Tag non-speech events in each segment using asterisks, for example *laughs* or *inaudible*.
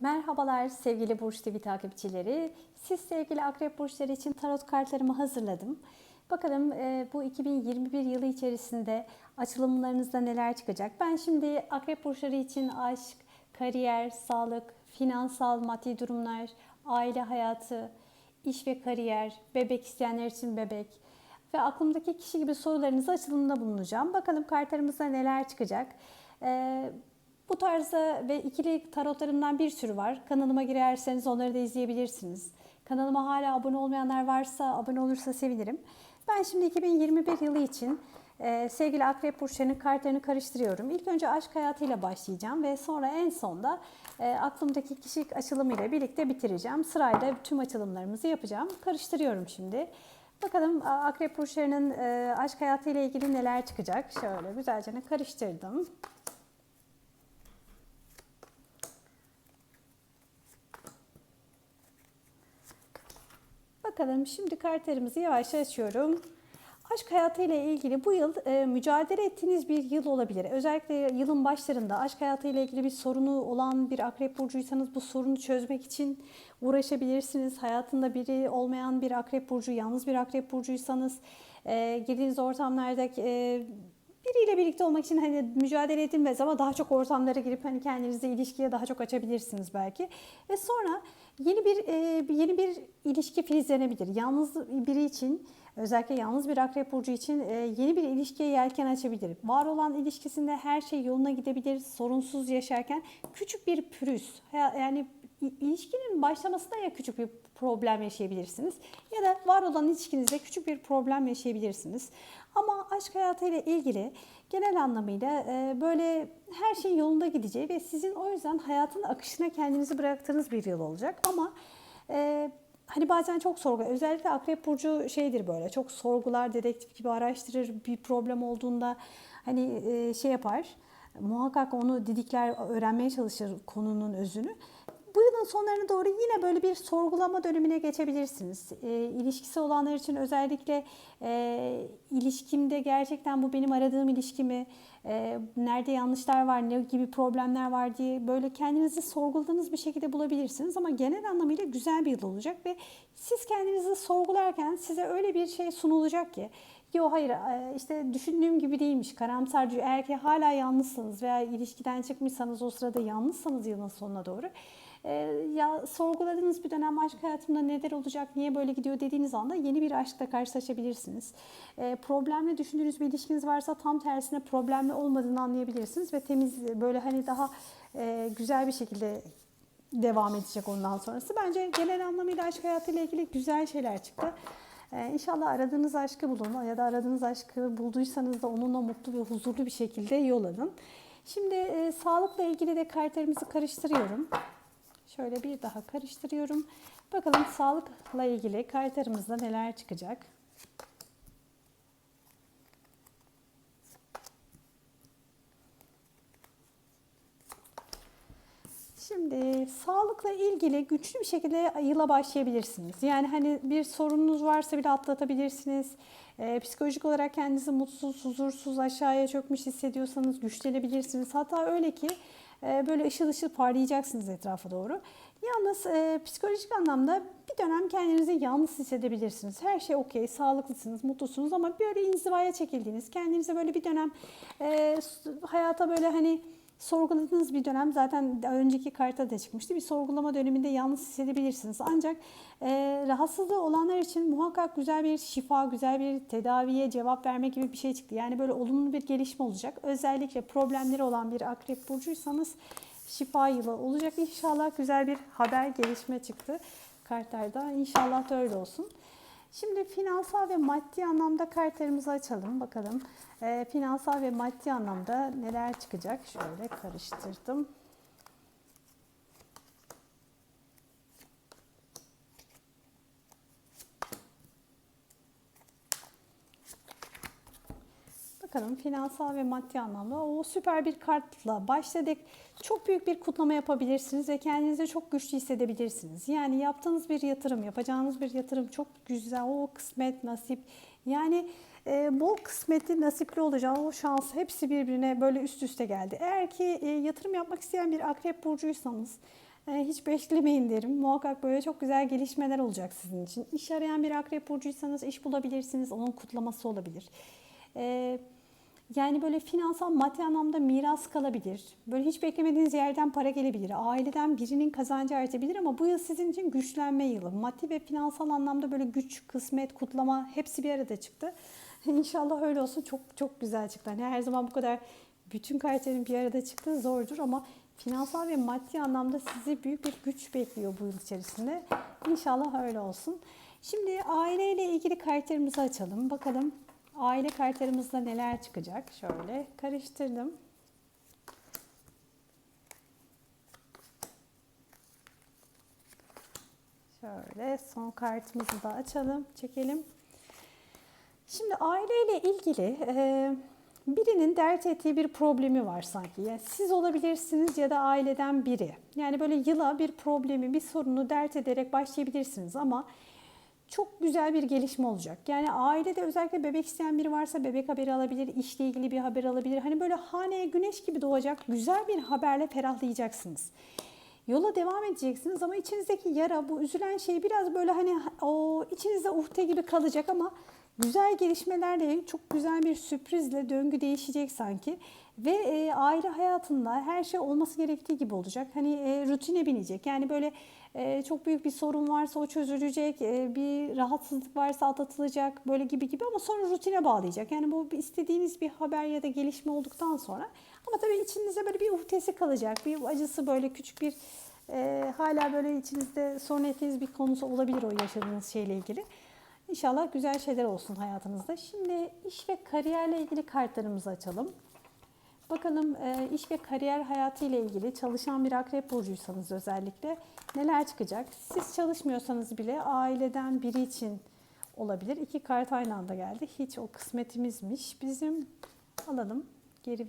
Merhabalar sevgili Burç TV takipçileri. Siz sevgili Akrep Burçları için tarot kartlarımı hazırladım. Bakalım e, bu 2021 yılı içerisinde açılımlarınızda neler çıkacak. Ben şimdi Akrep Burçları için aşk, kariyer, sağlık, finansal, maddi durumlar, aile hayatı, iş ve kariyer, bebek isteyenler için bebek ve aklımdaki kişi gibi sorularınızı açılımda bulunacağım. Bakalım kartlarımızda neler çıkacak. Ee, bu tarzda ve ikili tarotlarımdan bir sürü var. Kanalıma girerseniz onları da izleyebilirsiniz. Kanalıma hala abone olmayanlar varsa abone olursa sevinirim. Ben şimdi 2021 yılı için e, sevgili Akrep Burçları'nın kartlarını karıştırıyorum. İlk önce aşk hayatıyla başlayacağım ve sonra en sonda e, aklımdaki kişilik açılımıyla birlikte bitireceğim. Sırayla tüm açılımlarımızı yapacağım. Karıştırıyorum şimdi. Bakalım Akrep Burçları'nın e, aşk hayatıyla ilgili neler çıkacak. Şöyle güzelce karıştırdım. Bakalım şimdi kartlarımızı yavaşça açıyorum. Aşk hayatıyla ilgili bu yıl e, mücadele ettiğiniz bir yıl olabilir. Özellikle yılın başlarında aşk hayatıyla ilgili bir sorunu olan bir akrep burcuysanız bu sorunu çözmek için uğraşabilirsiniz. Hayatında biri olmayan bir akrep burcu, yalnız bir akrep burcuysanız e, girdiğiniz ortamlarda e, biriyle birlikte olmak için hani mücadele edilmez ama daha çok ortamlara girip hani kendinizi ilişkiye daha çok açabilirsiniz belki. Ve sonra yeni bir e, yeni bir ilişki filizlenebilir. Yalnız biri için özellikle yalnız bir akrep burcu için e, yeni bir ilişkiye yelken açabilir. Var olan ilişkisinde her şey yoluna gidebilir, sorunsuz yaşarken küçük bir pürüz yani ilişkinin başlamasında ya küçük bir problem yaşayabilirsiniz ya da var olan ilişkinizde küçük bir problem yaşayabilirsiniz. Ama aşk hayatıyla ilgili genel anlamıyla e, böyle her şeyin yolunda gideceği ve sizin o yüzden hayatın akışına kendinizi bıraktığınız bir yıl olacak. Ama e, hani bazen çok sorgu, özellikle Akrep Burcu şeydir böyle çok sorgular, dedektif gibi araştırır, bir problem olduğunda hani e, şey yapar muhakkak onu didikler, öğrenmeye çalışır konunun özünü. Bu yılın sonlarına doğru yine böyle bir sorgulama dönemine geçebilirsiniz. E, ilişkisi olanlar için özellikle e, ilişkimde gerçekten bu benim aradığım ilişki mi? E, nerede yanlışlar var, ne gibi problemler var diye böyle kendinizi sorguladığınız bir şekilde bulabilirsiniz. Ama genel anlamıyla güzel bir yıl olacak ve siz kendinizi sorgularken size öyle bir şey sunulacak ki Yo hayır e, işte düşündüğüm gibi değilmiş karamsar eğer ki hala yalnızsanız veya ilişkiden çıkmışsanız o sırada yalnızsanız yılın sonuna doğru e, ya sorguladığınız bir dönem aşk hayatımda neler olacak, niye böyle gidiyor dediğiniz anda yeni bir aşkla karşılaşabilirsiniz. E, problemli düşündüğünüz bir ilişkiniz varsa tam tersine problemli olmadığını anlayabilirsiniz ve temiz böyle hani daha e, güzel bir şekilde devam edecek ondan sonrası. Bence genel anlamıyla aşk hayatıyla ilgili güzel şeyler çıktı. Ee, inşallah aradığınız aşkı bulun ya da aradığınız aşkı bulduysanız da onunla mutlu ve huzurlu bir şekilde yol alın. Şimdi e, sağlıkla ilgili de kartlarımızı karıştırıyorum. Şöyle bir daha karıştırıyorum. Bakalım sağlıkla ilgili kartlarımızda neler çıkacak. Şimdi sağlıkla ilgili güçlü bir şekilde yıla başlayabilirsiniz. Yani hani bir sorununuz varsa bile atlatabilirsiniz. Ee, psikolojik olarak kendinizi mutsuz, huzursuz, aşağıya çökmüş hissediyorsanız güçlenebilirsiniz. Hatta öyle ki e, böyle ışıl ışıl parlayacaksınız etrafa doğru. Yalnız e, psikolojik anlamda bir dönem kendinizi yalnız hissedebilirsiniz. Her şey okey, sağlıklısınız, mutlusunuz ama böyle inzivaya çekildiğiniz, kendinize böyle bir dönem e, hayata böyle hani sorguladığınız bir dönem zaten önceki karta da çıkmıştı. Bir sorgulama döneminde yalnız hissedebilirsiniz. Ancak e, rahatsızlığı olanlar için muhakkak güzel bir şifa, güzel bir tedaviye cevap verme gibi bir şey çıktı. Yani böyle olumlu bir gelişme olacak. Özellikle problemleri olan bir akrep burcuysanız şifa yılı olacak. İnşallah güzel bir haber gelişme çıktı kartlarda. İnşallah da öyle olsun. Şimdi finansal ve maddi anlamda kartlarımızı açalım. Bakalım e, finansal ve maddi anlamda neler çıkacak. Şöyle karıştırdım. Bakalım finansal ve maddi anlamda o süper bir kartla başladık. Çok büyük bir kutlama yapabilirsiniz ve kendinizi çok güçlü hissedebilirsiniz. Yani yaptığınız bir yatırım, yapacağınız bir yatırım çok güzel. O kısmet, nasip. Yani e, bol kısmetli, nasipli olacağı o şans hepsi birbirine böyle üst üste geldi. Eğer ki e, yatırım yapmak isteyen bir akrep burcuysanız E, hiç beklemeyin derim. Muhakkak böyle çok güzel gelişmeler olacak sizin için. İş arayan bir akrep burcuysanız iş bulabilirsiniz. Onun kutlaması olabilir. E, yani böyle finansal maddi anlamda miras kalabilir. Böyle hiç beklemediğiniz yerden para gelebilir. Aileden birinin kazancı artabilir ama bu yıl sizin için güçlenme yılı. Maddi ve finansal anlamda böyle güç, kısmet, kutlama hepsi bir arada çıktı. *laughs* İnşallah öyle olsun. Çok çok güzel çıktı. Hani her zaman bu kadar bütün kartların bir arada çıktığı zordur ama finansal ve maddi anlamda sizi büyük bir güç bekliyor bu yıl içerisinde. İnşallah öyle olsun. Şimdi aileyle ilgili kartlarımızı açalım. Bakalım aile kartlarımızda neler çıkacak. Şöyle karıştırdım. Şöyle son kartımızı da açalım, çekelim. Şimdi aileyle ilgili e, birinin dert ettiği bir problemi var sanki. Yani siz olabilirsiniz ya da aileden biri. Yani böyle yıla bir problemi, bir sorunu dert ederek başlayabilirsiniz ama çok güzel bir gelişme olacak. Yani ailede özellikle bebek isteyen biri varsa bebek haberi alabilir, işle ilgili bir haber alabilir. Hani böyle haneye güneş gibi doğacak güzel bir haberle ferahlayacaksınız. Yola devam edeceksiniz ama içinizdeki yara, bu üzülen şey biraz böyle hani o içinizde uhte gibi kalacak ama güzel gelişmelerle, çok güzel bir sürprizle döngü değişecek sanki. Ve e, aile hayatında her şey olması gerektiği gibi olacak. Hani e, rutine binecek. Yani böyle çok büyük bir sorun varsa o çözülecek, e, bir rahatsızlık varsa atlatılacak böyle gibi gibi ama sonra rutine bağlayacak. Yani bu istediğiniz bir haber ya da gelişme olduktan sonra ama tabii içinizde böyle bir uhdesi kalacak, bir acısı böyle küçük bir e, hala böyle içinizde sorun ettiğiniz bir konusu olabilir o yaşadığınız şeyle ilgili. İnşallah güzel şeyler olsun hayatınızda. Şimdi iş ve kariyerle ilgili kartlarımızı açalım. Bakalım e, iş ve kariyer hayatı ile ilgili çalışan bir akrep burcuysanız özellikle neler çıkacak? Siz çalışmıyorsanız bile aileden biri için olabilir. İki kart aynı anda geldi. Hiç o kısmetimizmiş. Bizim alalım. Geri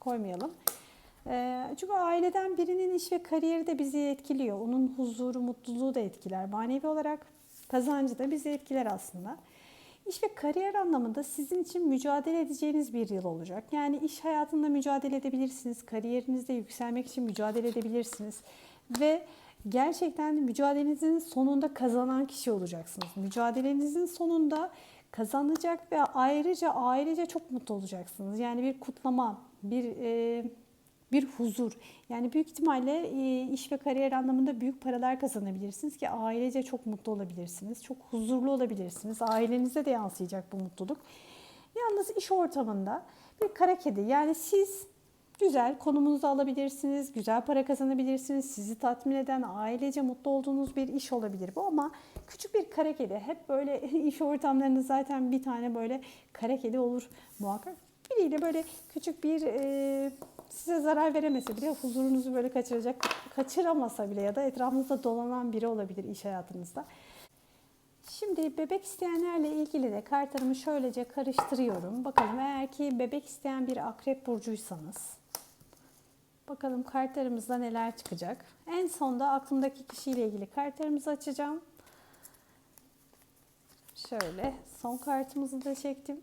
koymayalım. E, çünkü aileden birinin iş ve kariyeri de bizi etkiliyor. Onun huzuru, mutluluğu da etkiler. Manevi olarak kazancı da bizi etkiler aslında. İş ve kariyer anlamında sizin için mücadele edeceğiniz bir yıl olacak. Yani iş hayatında mücadele edebilirsiniz, kariyerinizde yükselmek için mücadele edebilirsiniz ve gerçekten mücadelenizin sonunda kazanan kişi olacaksınız. Mücadelenizin sonunda kazanacak ve ayrıca ailece çok mutlu olacaksınız. Yani bir kutlama, bir e, bir huzur. Yani büyük ihtimalle e, iş ve kariyer anlamında büyük paralar kazanabilirsiniz ki ailece çok mutlu olabilirsiniz. Çok huzurlu olabilirsiniz. Ailenize de yansıyacak bu mutluluk. Yalnız iş ortamında bir kara kedi yani siz güzel konumunuzu alabilirsiniz, güzel para kazanabilirsiniz, sizi tatmin eden, ailece mutlu olduğunuz bir iş olabilir bu ama küçük bir kara kedi hep böyle *laughs* iş ortamlarında zaten bir tane böyle kara kedi olur muhakkak. Biriyle böyle küçük bir e, size zarar veremese bile huzurunuzu böyle kaçıracak, kaçıramasa bile ya da etrafınızda dolanan biri olabilir iş hayatınızda. Şimdi bebek isteyenlerle ilgili de kartlarımı şöylece karıştırıyorum. Bakalım eğer ki bebek isteyen bir akrep burcuysanız bakalım kartlarımızda neler çıkacak. En sonda aklımdaki kişiyle ilgili kartlarımızı açacağım. Şöyle son kartımızı da çektim.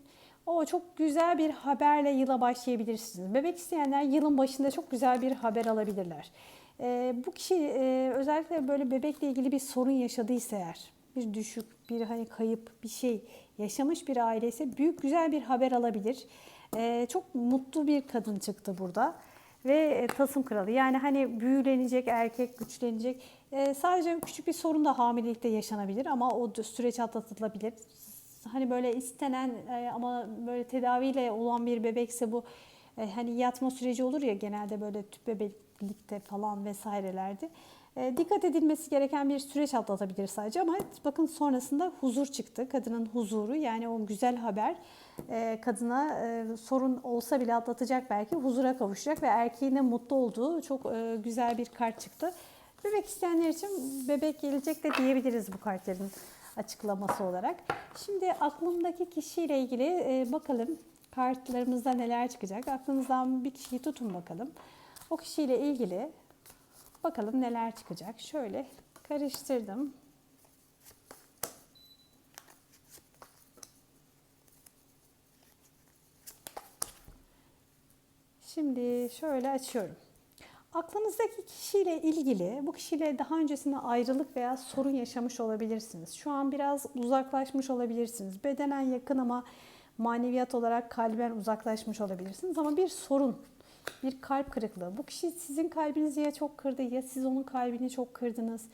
O çok güzel bir haberle yıla başlayabilirsiniz. Bebek isteyenler yılın başında çok güzel bir haber alabilirler. E, bu kişi e, özellikle böyle bebekle ilgili bir sorun yaşadıysa eğer, bir düşük, bir hani kayıp bir şey yaşamış bir aile ise büyük güzel bir haber alabilir. E, çok mutlu bir kadın çıktı burada ve e, tasım kralı. Yani hani büyülenecek erkek, güçlenecek. E, sadece küçük bir sorun da hamilelikte yaşanabilir ama o süreç atlatılabilir hani böyle istenen e, ama böyle tedaviyle olan bir bebekse bu e, hani yatma süreci olur ya genelde böyle tüp bebeklikte falan vesairelerde. E, dikkat edilmesi gereken bir süreç atlatabilir sadece ama bakın sonrasında huzur çıktı. Kadının huzuru yani o güzel haber kadına sorun olsa bile atlatacak belki huzura kavuşacak ve erkeğine mutlu olduğu çok güzel bir kart çıktı. Bebek isteyenler için bebek gelecek de diyebiliriz bu kartların açıklaması olarak. Şimdi aklımdaki kişiyle ilgili e, bakalım kartlarımızda neler çıkacak. Aklınızdan bir kişiyi tutun bakalım. O kişiyle ilgili bakalım neler çıkacak. Şöyle karıştırdım. Şimdi şöyle açıyorum. Aklınızdaki kişiyle ilgili bu kişiyle daha öncesinde ayrılık veya sorun yaşamış olabilirsiniz. Şu an biraz uzaklaşmış olabilirsiniz. Bedenen yakın ama maneviyat olarak kalben uzaklaşmış olabilirsiniz. Ama bir sorun, bir kalp kırıklığı. Bu kişi sizin kalbinizi ya çok kırdı ya siz onun kalbini çok kırdınız.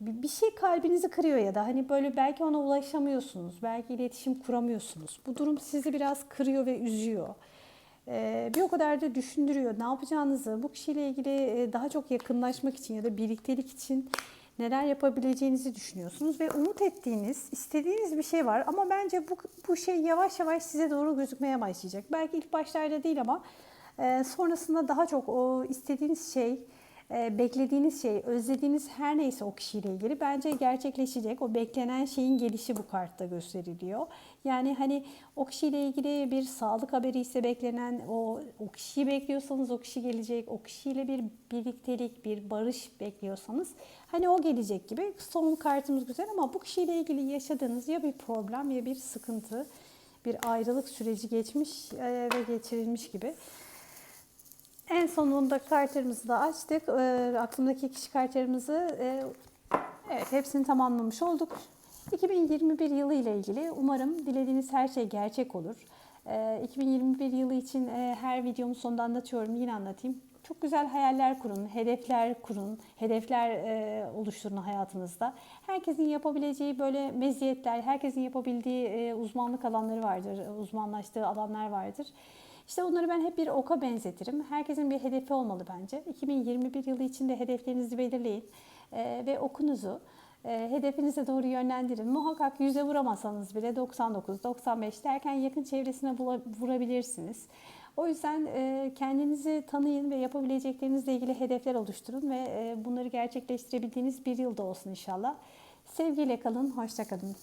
Bir şey kalbinizi kırıyor ya da hani böyle belki ona ulaşamıyorsunuz. Belki iletişim kuramıyorsunuz. Bu durum sizi biraz kırıyor ve üzüyor. Ee, bir o kadar da düşündürüyor. Ne yapacağınızı, bu kişiyle ilgili e, daha çok yakınlaşmak için ya da birliktelik için neler yapabileceğinizi düşünüyorsunuz ve umut ettiğiniz, istediğiniz bir şey var ama bence bu bu şey yavaş yavaş size doğru gözükmeye başlayacak. Belki ilk başlarda değil ama e, sonrasında daha çok o istediğiniz şey, beklediğiniz şey, özlediğiniz her neyse o kişiyle ilgili bence gerçekleşecek. O beklenen şeyin gelişi bu kartta gösteriliyor. Yani hani o kişiyle ilgili bir sağlık haberi ise beklenen o, o kişiyi bekliyorsanız o kişi gelecek. O kişiyle bir birliktelik, bir barış bekliyorsanız hani o gelecek gibi. Son kartımız güzel ama bu kişiyle ilgili yaşadığınız ya bir problem ya bir sıkıntı, bir ayrılık süreci geçmiş e, ve geçirilmiş gibi. En sonunda kartlarımızı da açtık. E, aklımdaki kişi kartlarımızı e, evet hepsini tamamlamış olduk. 2021 yılı ile ilgili umarım dilediğiniz her şey gerçek olur. E, 2021 yılı için e, her videomun sonunda anlatıyorum. Yine anlatayım. Çok güzel hayaller kurun, hedefler kurun, hedefler e, oluşturun hayatınızda. Herkesin yapabileceği böyle meziyetler, herkesin yapabildiği e, uzmanlık alanları vardır, uzmanlaştığı alanlar vardır. İşte onları ben hep bir oka benzetirim. Herkesin bir hedefi olmalı bence. 2021 yılı içinde hedeflerinizi belirleyin e, ve okunuzu e, hedefinize doğru yönlendirin. Muhakkak yüze vuramasanız bile 99, 95 derken yakın çevresine vurabilirsiniz. O yüzden e, kendinizi tanıyın ve yapabileceklerinizle ilgili hedefler oluşturun ve bunları gerçekleştirebildiğiniz bir yılda olsun inşallah. Sevgiyle kalın, hoşça kalın.